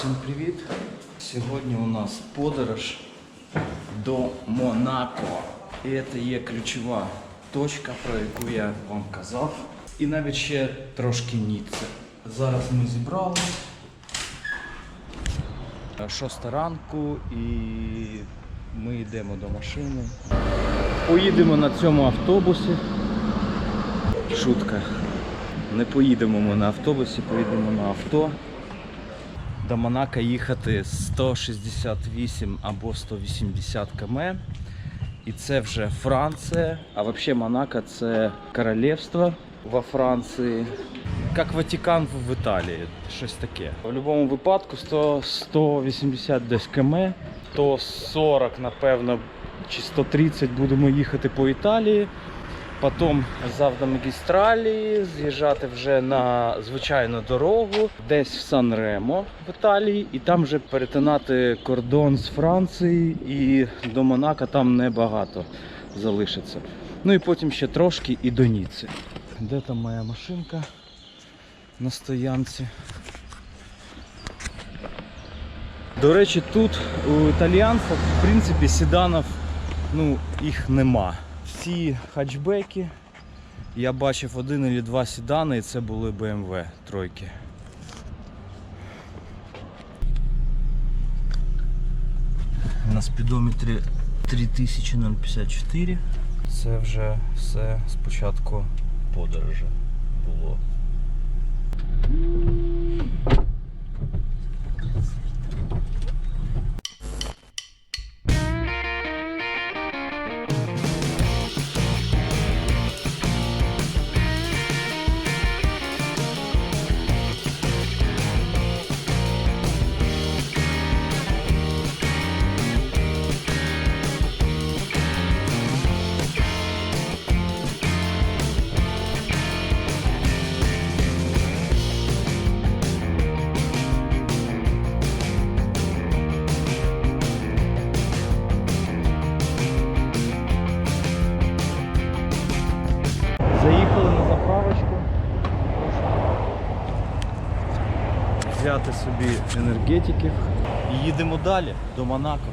всім привіт! Сьогодні у нас подорож до Монако. І це є ключова точка, про яку я вам казав. І навіть ще трошки Ніцце. Зараз ми зібрались. Шоста ранку і ми йдемо до машини. Поїдемо на цьому автобусі. Шутка. Не поїдемо ми на автобусі, поїдемо на авто. До Монако їхати 168 або 180 км. І це вже Франція. А взагалі Монако це королівство во Франції. Як Ватикан в Італії, щось таке. В будь-якому випадку 100, 180 десь км, 140, напевно, чи 130 будемо їхати по Італії. Потім з автомагістралі з'їжджати вже на звичайну дорогу, десь в Сан-Ремо в Італії, і там вже перетинати кордон з Франції і до Монако там небагато залишиться. Ну і потім ще трошки і до Ніци. Де там моя машинка на стоянці? До речі, тут у італіянців, в принципі, седанів ну, їх нема. Всі хатчбеки. Я бачив один або два седани, і це були BMW тройки. На спідометрі 3054. Це вже все спочатку подорожі було. Заїхали на заправочку. Взяти собі енергетиків і їдемо далі до Монако.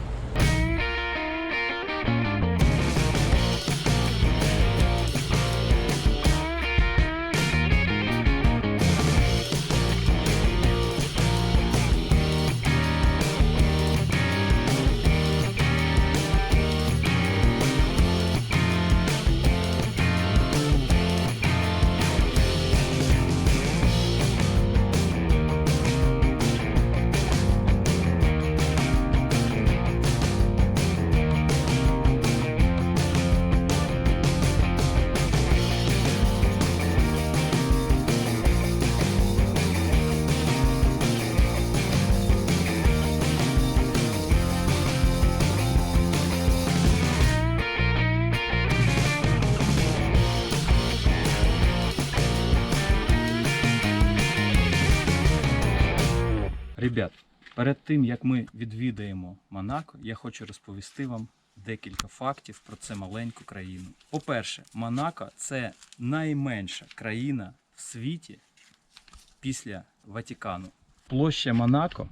Ребят, перед тим як ми відвідаємо Монако, я хочу розповісти вам декілька фактів про це маленьку країну. По-перше, Монако це найменша країна в світі після Ватикану. Площа Монако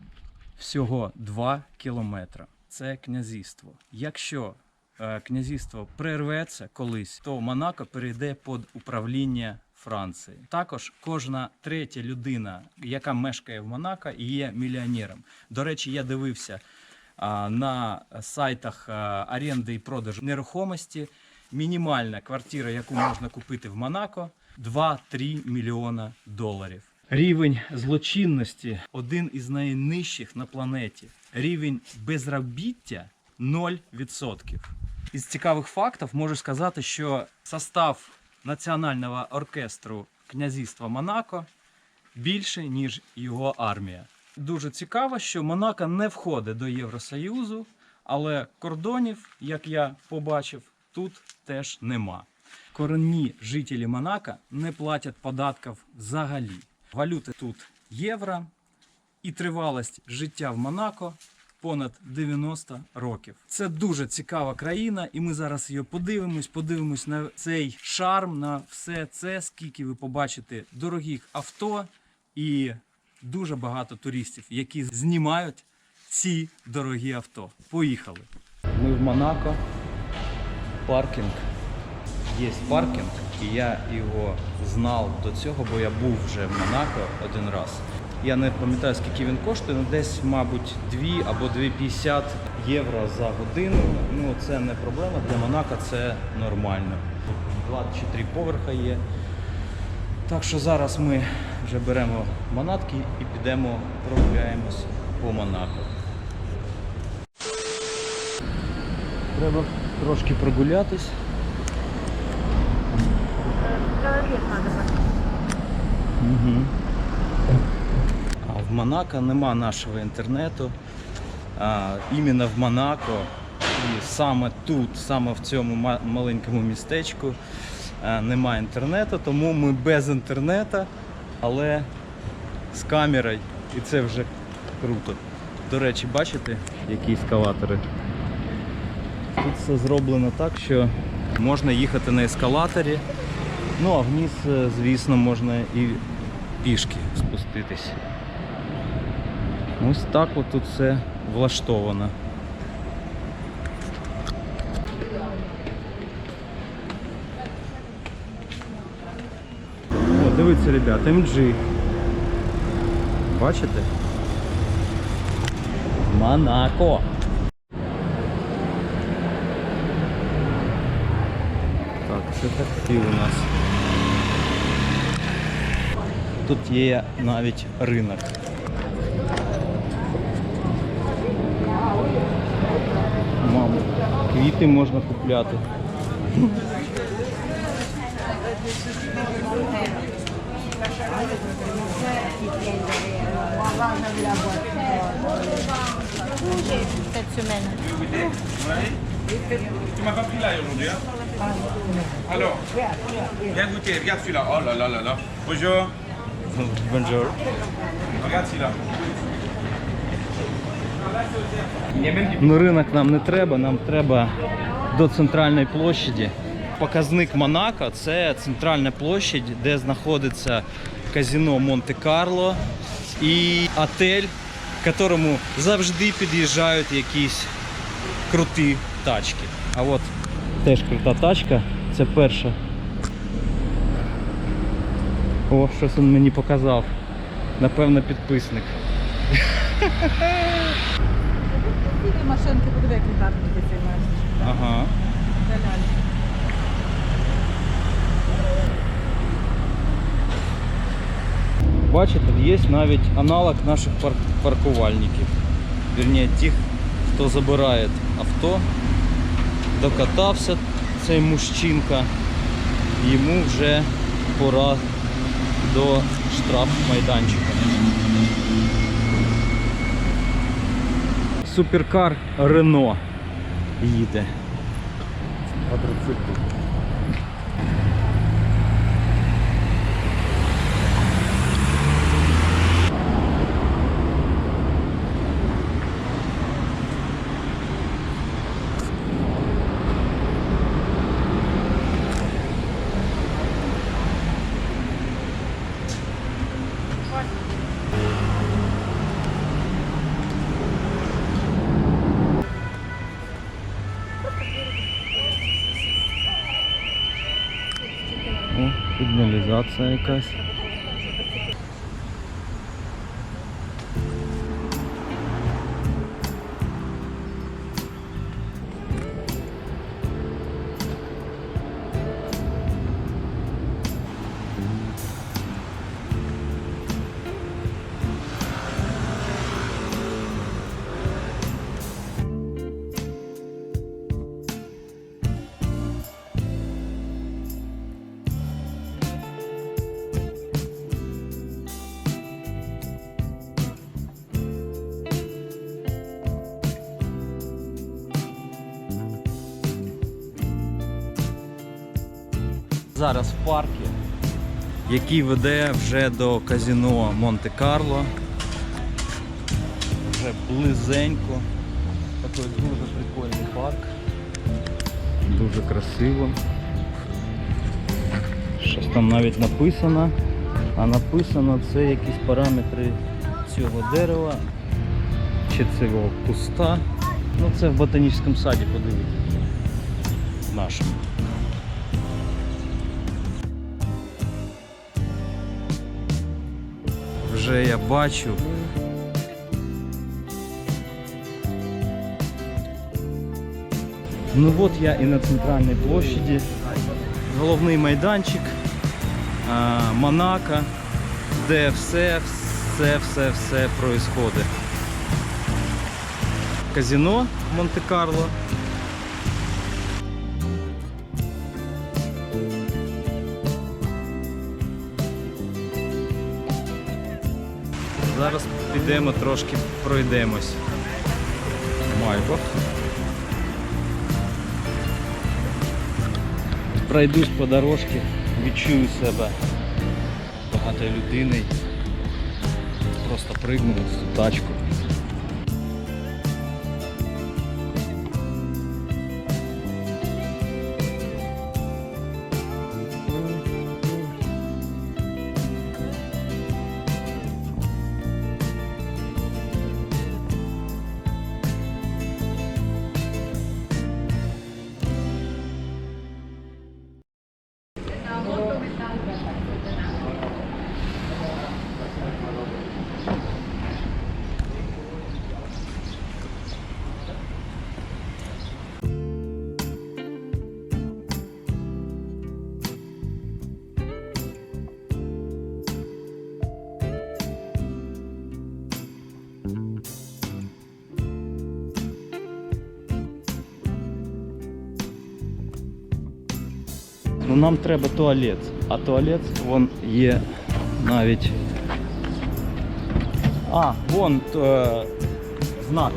всього 2 кілометри. Це князівство. Якщо е, князівство прерветься колись, то Монако перейде під управління Франції. Також кожна третя людина, яка мешкає в Монако, є мільйонером. До речі, я дивився на сайтах оренди і продажу нерухомості. Мінімальна квартира, яку можна купити в Монако, 2-3 мільйона доларів. Рівень злочинності один із найнижчих на планеті. Рівень безробіття 0%. Із цікавих фактів можу сказати, що состав національного оркестру князівства Монако більше, ніж його армія. Дуже цікаво, що Монако не входить до Євросоюзу, але кордонів, як я побачив, тут теж нема. Корінні жителі Монако не платять податків взагалі. Валюти тут євро, і тривалість життя в Монако понад 90 років. Це дуже цікава країна, і ми зараз її подивимось. Подивимось на цей шарм, на все це, скільки ви побачите дорогих авто і дуже багато туристів, які знімають ці дорогі авто. Поїхали. Ми в Монако. Паркінг. Є паркінг, і я його знав до цього, бо я був вже в Монако один раз. Я не пам'ятаю, скільки він коштує, ну десь, мабуть, 2 або 2,50 євро за годину. Ну, це не проблема. Для Монако це нормально. Два чи три поверха є. Так що зараз ми вже беремо манатки і підемо прогуляємось по Монако. Треба трошки прогулятись. Угу. В Монако нема нашого інтернету. А, іменно в Монако і саме тут, саме в цьому маленькому містечку нема інтернету, тому ми без інтернету, але з камерою. І це вже круто. До речі, бачите, які ескалатори? Тут все зроблено так, що можна їхати на ескалаторі. Ну а вниз, е, звісно, можна і пішки спуститись. Ось так от тут все влаштовано. О, дивіться, ребят, MG. Бачите? Монако. Так, це таксі у нас. Тут є навіть ринок. квіти можна купляти. cette semaine. Tu m'as pas pris là aujourd'hui, hein Alors, viens goûter, regarde celui-là. Oh là là là là. Bonjour, Бонжур. regarde celui-là. Ну, ринок нам не треба, нам треба до центральної площаді. Показник Монако це центральна площадь, де знаходиться казино Монте-Карло і отель, к якому завжди під'їжджають якісь круті тачки. А от теж крута тачка, це перша. О, щось він мені показав. Напевно, підписник. Машинки подиви, які гарні ти цей маєш. Ага. Бачите, є навіть аналог наших пар- паркувальників. Вірніше, тих, хто забирає авто, докатався цей мужчинка, йому вже пора до штраф-майданчика. Суперкар Рено їде. Квадроцикл. О, сигналізація якась. Зараз в парку, який веде вже до казино Монте-Карло. Вже близенько. Такий дуже прикольний парк. Дуже красиво. Щось там навіть написано. А написано це якісь параметри цього дерева, чи це його куста. Ну це в ботанічному саді подивіться. Нашому. Вже я бачу. Ну от я і на центральній площаді. Головний майданчик Монако, де все, все, все, все происходить. Казино Монте-Карло. Зараз підемо трошки пройдемось. Майбах. Пройдусь по дорожці, відчую себе багатою людиною. Просто пригнув в тачку. Ну нам треба туалет. А туалет вон є навіть. А, вон е, знак.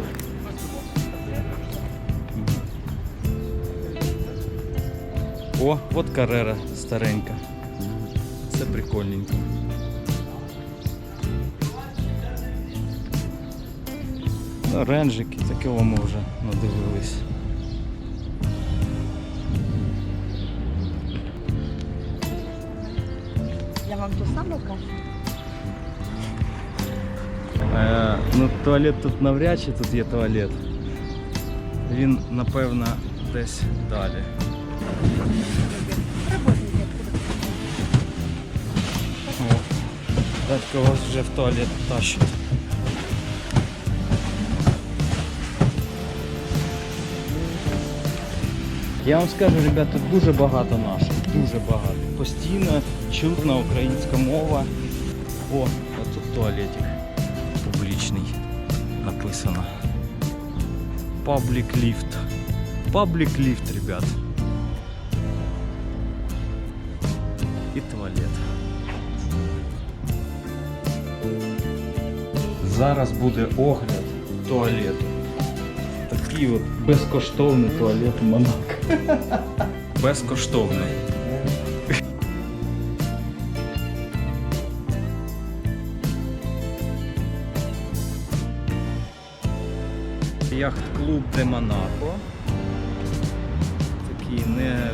О, от карера старенька. Це прикольненько. Ренжики, такого ми вже надивились. Вам ту саму кажу. Е, ну, туалет тут навряд чи тут є туалет. Він, напевно, десь далі. Дядько вас вже в туалет тащить. Я вам скажу, ребят, тут дуже багато наших, дуже багато. Постійно чутна українська мова. О, а тут туалетик публічний написано. Паблік ліфт. Паблік ліфт, ребят. І туалет. Зараз буде огляд туалету. Такий от безкоштовний туалет Монако. Безкоштовний. Яхт-клуб де Монако. Такі не,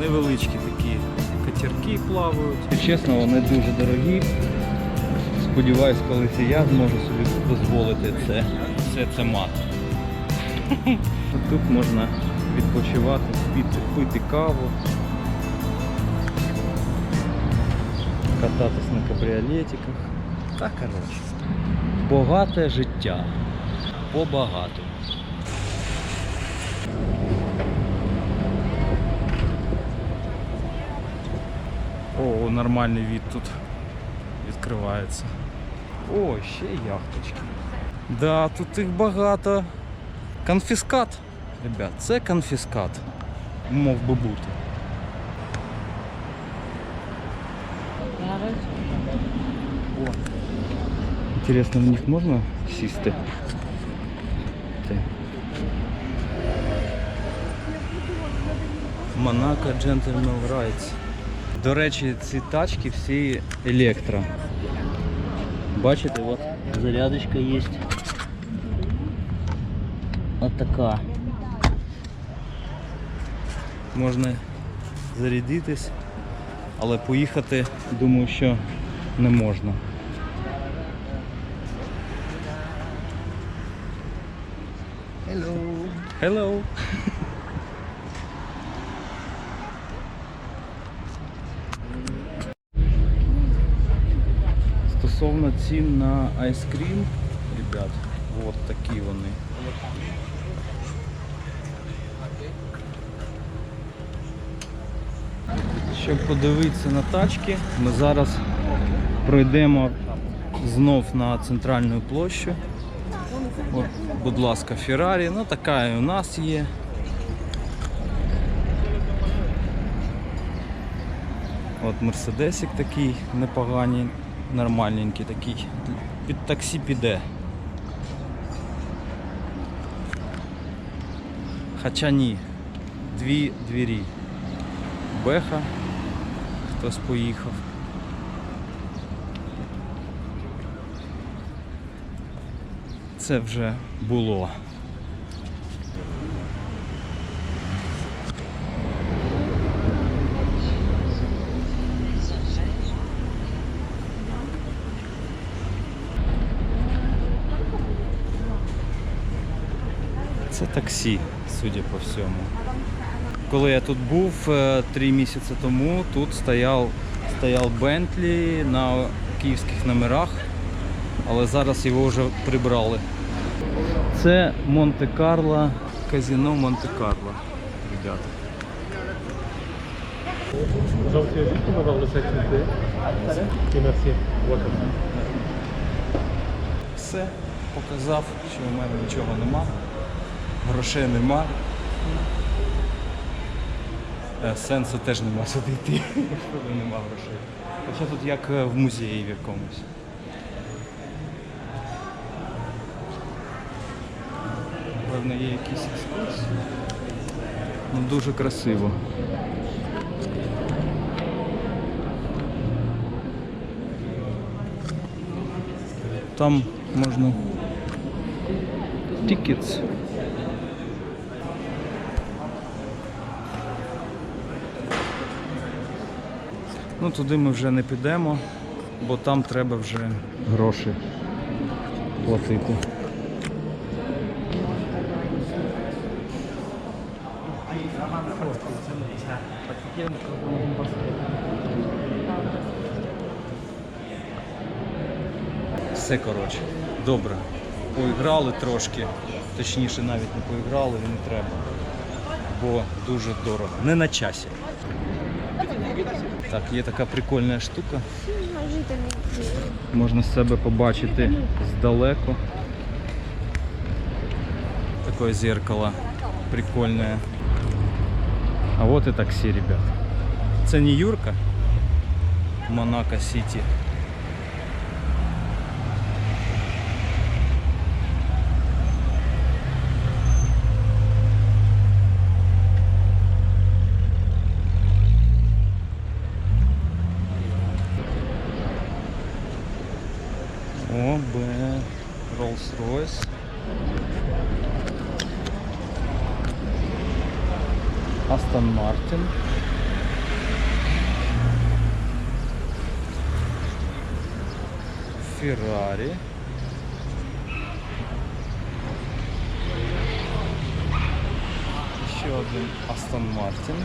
невеличкі такі катерки плавають. І чесно, вони дуже дорогі. Сподіваюсь, колись і я зможу собі дозволити це. Все це мати. Тут можна відпочивати, піти, пити каву, кататись на кабріолетиках. Та коротше. Багате життя. Побагато. О, нормальний від тут відкривається. О, ще й яхточки. Да, тут їх багато. Конфіскат. Ребят, це конфіскат. Мов би бути. О. Інтересно, в них можна сісти? Monaco Gentleman Rides. До речі, ці тачки всі електро. Бачите, от зарядочка є. Ось така. Можна зарядитись, але поїхати, думаю, що не можна. Hello. Hello. Стосовно цін на айскрім, ребят, от такі вони. Щоб подивитися на тачки, ми зараз пройдемо знов на центральну площу. От, будь ласка, Феррарі. Ну, така і у нас є. От Мерседесик такий непоганий, нормальненький такий. Під таксі піде. Хоча ні. Дві двері. Беха. Хтось поїхав. Це вже було. Таксі, судя по всьому. Коли я тут був е, три місяці тому, тут стояв, стояв Бентлі на київських номерах, але зараз його вже прибрали. Це Монте-Карло, казино Монте-Карло, ребята. Gentil, pour. Et merci. Welcome. Все, показав, що у мене нічого нема, грошей нема. Е, Сенсу теж нема сюди йти, якщо нема грошей. Хоча тут як е, в музеї в якомусь. Певно, є якісь екскурсії. Ну, дуже красиво. Там можна tickets. Ну туди ми вже не підемо, бо там треба вже гроші платити. Все коротше. Добре. Поіграли трошки, точніше навіть не поіграли і не треба. Бо дуже дорого. Не на часі. Так, є така прикольна штука. Можна себе побачити здалеку. Такое зеркало прикольное. А вот и такси, ребят. Це не Юрка. Монако Сити. О, Б. Rolls-Royce. Астон Мартин. Феррари. Еще один Астон Мартин.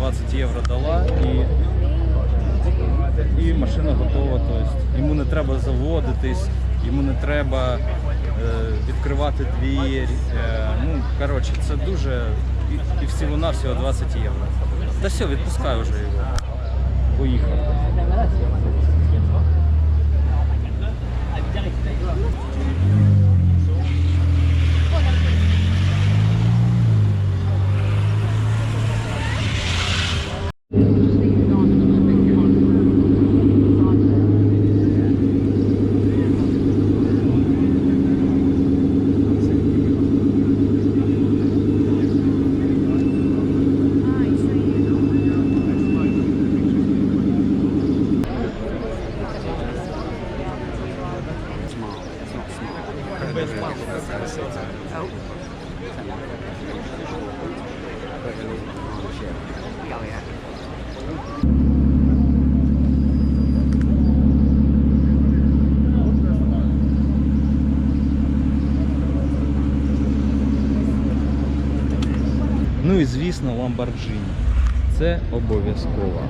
20 євро дала і, і машина готова. Тобто йому не треба заводитись, йому не треба е, відкривати двір. Е, ну, коротше, це дуже. І, і всього-навсього 20 євро. Та все, відпускай вже його. Поїхав. Oh. Oh, yeah. Ну і звісно, Lamborghini. Це обов'язково.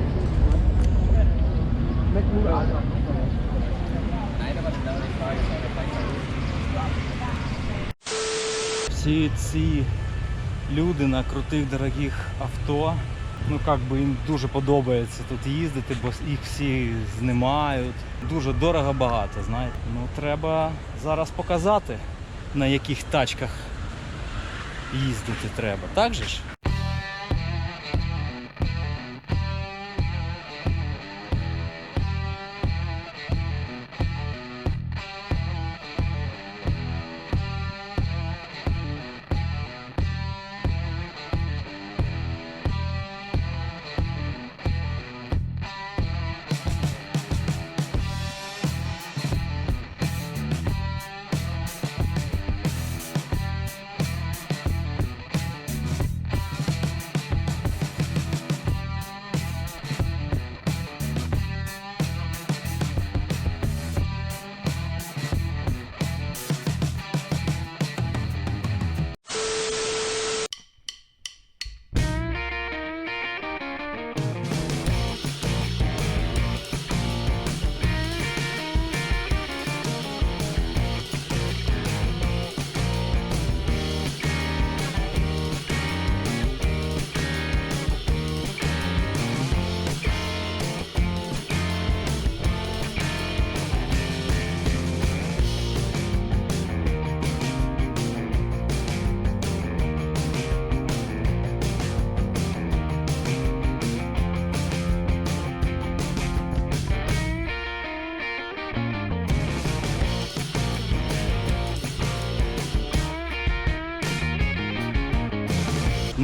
Всі ці люди на крутих дорогих авто. Ну як би їм дуже подобається тут їздити, бо їх всі знімають. Дуже дорого багато, знаєте. Ну треба зараз показати, на яких тачках їздити треба. Так же ж?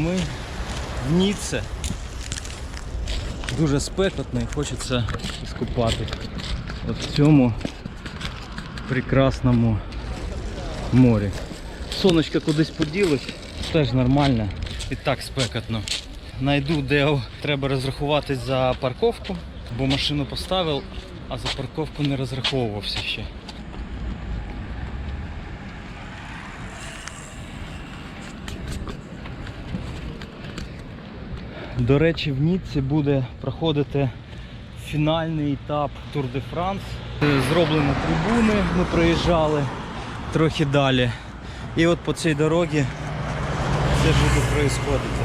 Ми в Ніце. Дуже спекотно і хочеться іскупати от в цьому прекрасному морі. Сонечко кудись поділось, теж нормально і так спекотно. Найду, де треба розрахуватись за парковку, бо машину поставив, а за парковку не розраховувався ще. До речі, в Ніцці буде проходити фінальний етап Тур де Франс. Зроблені трибуни, ми проїжджали трохи далі. І от по цій дорозі це буде проїсходити.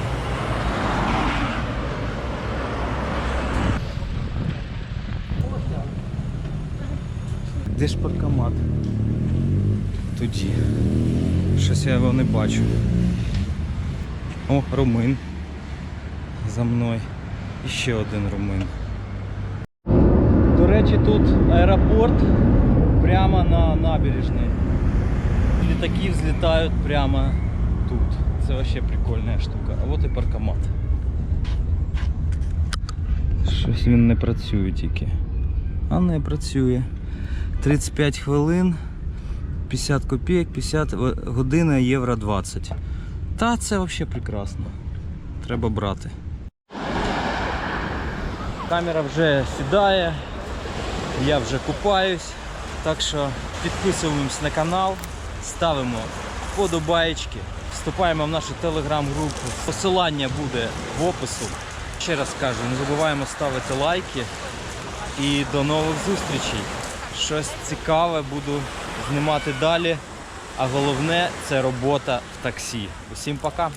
Де ж паркомат? Тоді. Щось я його не бачу. О, румин за мною. І ще один румин. До речі, тут аеропорт прямо на набережній. Літаки взлітають прямо тут. Це вообще прикольна штука. А от і паркомат. Щось він не працює тільки. А не працює. 35 хвилин, 50 копійок, 50 година, євро 20. Та це взагалі прекрасно. Треба брати. Камера вже сідає, я вже купаюсь. Так що підписуємось на канал, ставимо вподобаєчки, вступаємо в нашу телеграм-групу. Посилання буде в опису. Ще раз кажу, не забуваємо ставити лайки. І до нових зустрічей. Щось цікаве буду знімати далі. А головне це робота в таксі. Усім пока!